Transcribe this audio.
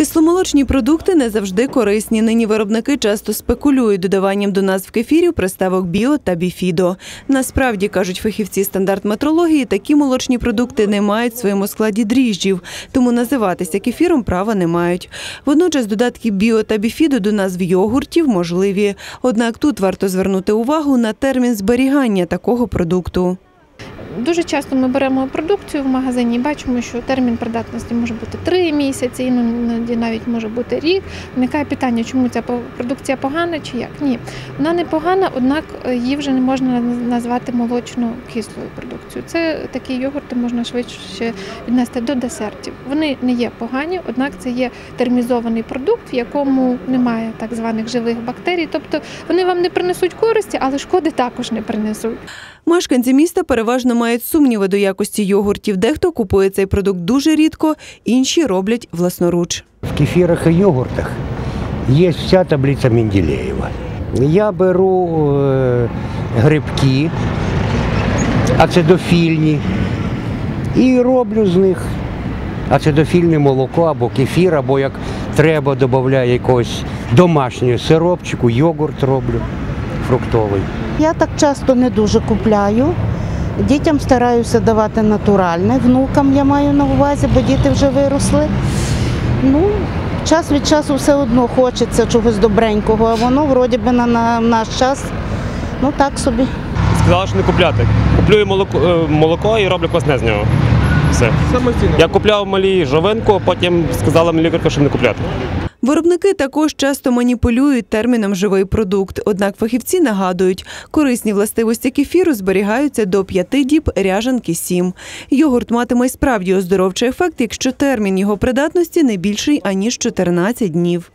Кисломолочні продукти не завжди корисні. Нині виробники часто спекулюють додаванням до назв кефірів приставок біо та біфідо. Насправді, кажуть фахівці стандарт метрології, такі молочні продукти не мають в своєму складі дріжджів, тому називатися кефіром права не мають. Водночас додатки біо та біфідо до назв йогуртів можливі. Однак тут варто звернути увагу на термін зберігання такого продукту. Дуже часто ми беремо продукцію в магазині і бачимо, що термін придатності може бути 3 місяці, іноді навіть може бути рік. Виникає питання, чому ця продукція погана чи як? Ні, вона не погана, однак е, її вже не можна назвати молочно-кислою продукцією. Це такі йогурти можна швидше віднести до десертів. Вони не є погані, однак це є термізований продукт, в якому немає так званих живих бактерій. Тобто вони вам не принесуть користі, але шкоди також не принесуть. Мешканці міста переважно мають сумніви до якості йогуртів. Дехто купує цей продукт дуже рідко, інші роблять власноруч. В кефирах и йогуртах есть вся таблица Менделеева. Я беру е, грибки ацидофільні і роблю з них ацидофільне молоко або кефір, або як треба, додаю якогось домашнього сиропчику, йогурт роблю фруктовий. Я так часто не дуже купляю. Дітям стараюся давати натуральне, внукам я маю на увазі, бо діти вже виросли. Ну, час від часу все одно хочеться чогось добренького, а воно вроді би на, на наш час, ну так собі. Сказала, що не купляти. Куплю молоко, е, молоко і роблю квасне з нього. Все. Самостійно. Я купляв малій жовинку, а потім сказала мені лікарка, щоб не купляти. Виробники також часто маніпулюють терміном живий продукт. Однак фахівці нагадують, корисні властивості кефіру зберігаються до 5 діб, ряжанки 7. Йогурт матиме справді оздоровчий ефект, якщо термін його придатності не більший аніж 14 днів.